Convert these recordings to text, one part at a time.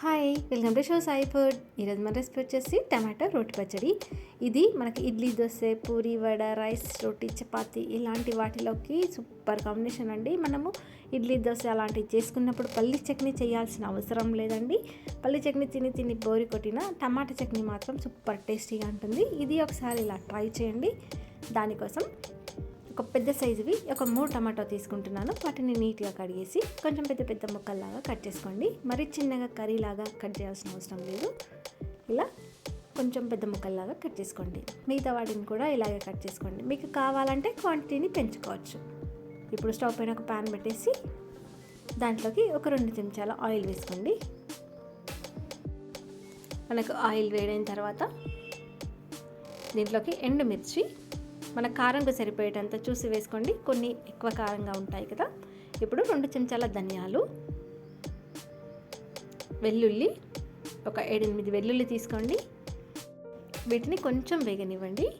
Hi welcome to show Sai food. ఈరోజు మన recipe వచ్చేసి టమాటో రోటి పచ్చడి. ఇది మనకి ఇడ్లీ దోశ పూరి వడ రైస్ రోటీ చపాతి ఇలాంటి వాటిలోకి సూపర్ కాంబినేషన్ అండి. మనము ఇడ్లీ దోశ అలాంటివి చేసుకున్నప్పుడు పల్లి చట్నీ చేయాల్సిన అవసరం లేదండి. పల్లి చట్నీ తిని తిని బోరి కొట్టిన టమాటా చట్నీ మాత్రం సూపర్ టేస్టీగా ఉంటుంది. ఇది ఒకసారి ఇలా ట్రై చేయండి. దానికోసం ఒక పెద్ద సైజువి ఒక మూడు టమాటో తీసుకుంటున్నాను. వాటిని నీట్గా కడిగేసి కొంచెం పెద్ద పెద్ద ముక్కల్లాగా కట్ చేసుకోండి. మరీ చిన్నగా కర్రీలాగా కట్ చేయాల్సిన అవసరం లేదు. ఇలా కొంచెం పెద్ద ముక్కల్లాగా కట్ చేసుకోండి. మిగతా వాటిని కూడా ఇలాగే కట్ చేసుకోండి. మీకు కావాలంటే క్వాంటిటీని పెంచుకోవచ్చు. ఇప్పుడు స్టవ్ పైన ఒక ప్యాన్ పెట్టేసి దాంట్లోకి ఒక రెండు చెంచాల ఆయిల్ వేసుకోండి. మనకు ఆయిల్ వేడైన తర్వాత దీంట్లోకి ఎండుమిర్చి మన కారంకు సరిపోయేటంత చూసి వేసుకోండి. కొన్ని ఎక్కువ కారంగా ఉంటాయి కదా. ఇప్పుడు రెండు చెంచాల ధనియాలు వెల్లుల్లి ఒక ఏడెనిమిది వెల్లుల్లి తీసుకోండి. వీటిని కొంచెం వేగనివ్వండి.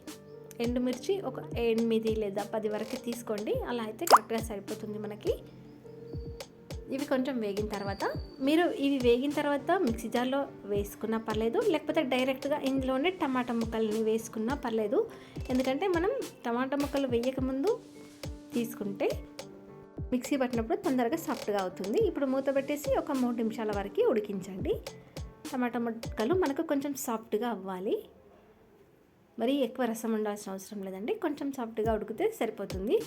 ఎండుమిర్చి ఒక ఎనిమిది లేదా పది వరకు తీసుకోండి. అలా అయితే కరెక్ట్గా సరిపోతుంది మనకి. ఇవి కొంచెం వేగిన తర్వాత మీరు ఇవి వేగిన తర్వాత మిక్సీ జార్లో వేసుకున్నా పర్లేదు లేకపోతే డైరెక్ట్గా ఇందులోనే టమాటా ముక్కల్ని వేసుకున్నా పర్లేదు. ఎందుకంటే మనం టమాటా ముక్కలు వేయకముందు తీసుకుంటే మిక్సీ పట్టినప్పుడు తొందరగా సాఫ్ట్గా అవుతుంది. ఇప్పుడు మూత పెట్టేసి ఒక మూడు నిమిషాల వరకు ఉడికించండి. టమాటా ముక్కలు మనకు కొంచెం సాఫ్ట్గా అవ్వాలి. మరి ఎక్కువ రసం ఉండాల్సిన అవసరం లేదండి. కొంచెం సాఫ్ట్గా ఉడికితే సరిపోతుంది.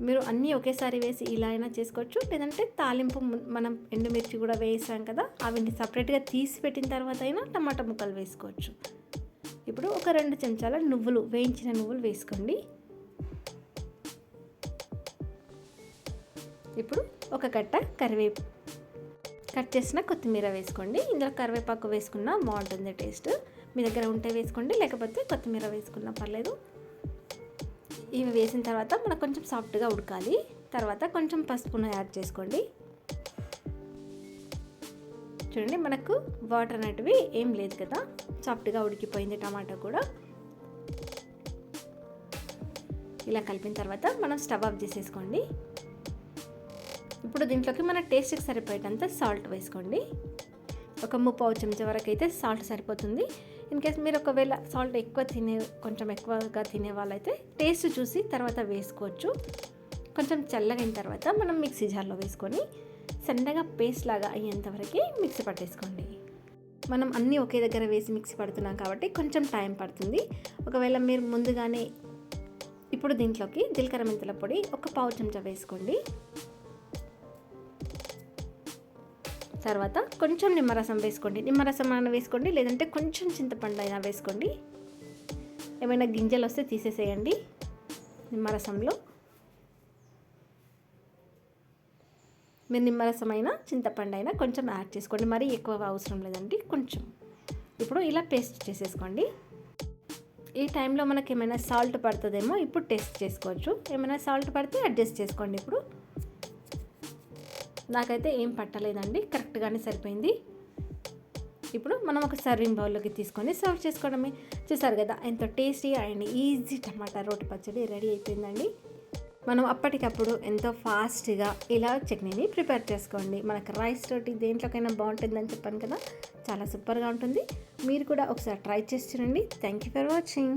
మీరు అన్నీ ఒకేసారి వేసి ఇలా అయినా చేసుకోవచ్చు. లేదంటే తాలింపు మనం ఎండుమిర్చి కూడా వేసాం కదా అవిని సపరేట్గా తీసి పెట్టిన తర్వాత అయినా టమాటా ముక్కలు వేసుకోవచ్చు. ఇప్పుడు ఒక రెండు చెంచాల నువ్వులు వేయించిన నువ్వులు వేసుకోండి. ఇప్పుడు ఒక కట్ట కరివేపు. కట్ చేసిన కొత్తిమీర వేసుకోండి. ఇందులో కరివేపాకు వేసుకున్నా బాగుంటుంది టేస్ట్. మీ దగ్గర ఉంటే వేసుకోండి లేకపోతే కొత్తిమీర వేసుకున్నా పర్లేదు. ఇవి వేసిన తర్వాత మనకు కొంచెం సాఫ్ట్గా ఉడకాలి. తర్వాత కొంచెం పసుపును యాడ్ చేసుకోండి. చూడండి మనకు వాటర్ అనేటివి ఏం లేదు కదా. సాఫ్ట్గా ఉడికిపోయింది టమాటా కూడా. ఇలా కలిపిన తర్వాత మనం స్టవ్ ఆఫ్ చేసేసుకోండి. ఇప్పుడు దీంట్లోకి మన టేస్ట్కి సరిపోయేటంత సాల్ట్ వేసుకోండి. ఒక ముప్పావు చెంచా వరకు అయితే సాల్ట్ సరిపోతుంది. ఇన్ కేస్ మీరు ఒకవేళ సాల్ట్ ఎక్కువ తినే కొంచెం ఎక్కువగా తినే వాళ్ళైతే టేస్ట్ చూసి తర్వాత వేసుకోవచ్చు. కొంచెం చల్లగైన తర్వాత మనం మిక్సీ జార్లో వేసుకొని సన్నగా పేస్ట్ లాగా అయ్యేంతవరకు మిక్సీ పట్టేసుకోండి. మనం అన్నీ ఒకే దగ్గర వేసి మిక్సీ పడుతున్నాం కాబట్టి కొంచెం టైం పడుతుంది. ఒకవేళ మీరు ముందుగానే ఇప్పుడు దీంట్లోకి జీలకర్ర మెంతుల పొడి ఒక పావు చెంచా వేసుకోండి. తర్వాత కొంచెం నిమ్మరసం వేసుకోండి. నిమ్మరసం అయినా వేసుకోండి లేదంటే కొంచెం చింతపండు అయినా వేసుకోండి. ఏమైనా గింజలు వస్తే తీసేసేయండి నిమ్మరసంలో. మీరు నిమ్మరసం అయినా చింతపండు అయినా కొంచెం యాడ్ చేసుకోండి. మరీ ఎక్కువ అవసరం లేదండి కొంచెం. ఇప్పుడు ఇలా పేస్ట్ చేసేసుకోండి. ఈ టైంలో మనకి ఏమైనా సాల్ట్ పడుతుందేమో ఇప్పుడు టేస్ట్ చేసుకోవచ్చు. ఏమైనా సాల్ట్ పడితే అడ్జస్ట్ చేసుకోండి ఇప్పుడు. నాకైతే ఏం పట్టలేదండి కరెక్ట్గానే సరిపోయింది. ఇప్పుడు మనం ఒక సర్వింగ్ బౌల్లోకి తీసుకొని సర్వ్ చేసుకోవడమే. చూసారు కదా ఎంతో టేస్టీ అండ్ ఈజీ టమాటా రోటి పచ్చడి రెడీ అయిపోయిందండి. మనం అప్పటికప్పుడు ఎంతో ఫాస్ట్గా ఇలా చట్నీని ప్రిపేర్ చేసుకోండి. మనకు రైస్ తోటి దేంట్లోకైనా బాగుంటుందని చెప్పాను కదా చాలా సూపర్గా ఉంటుంది. మీరు కూడా ఒకసారి ట్రై చేసి చూడండి. Thank you for watching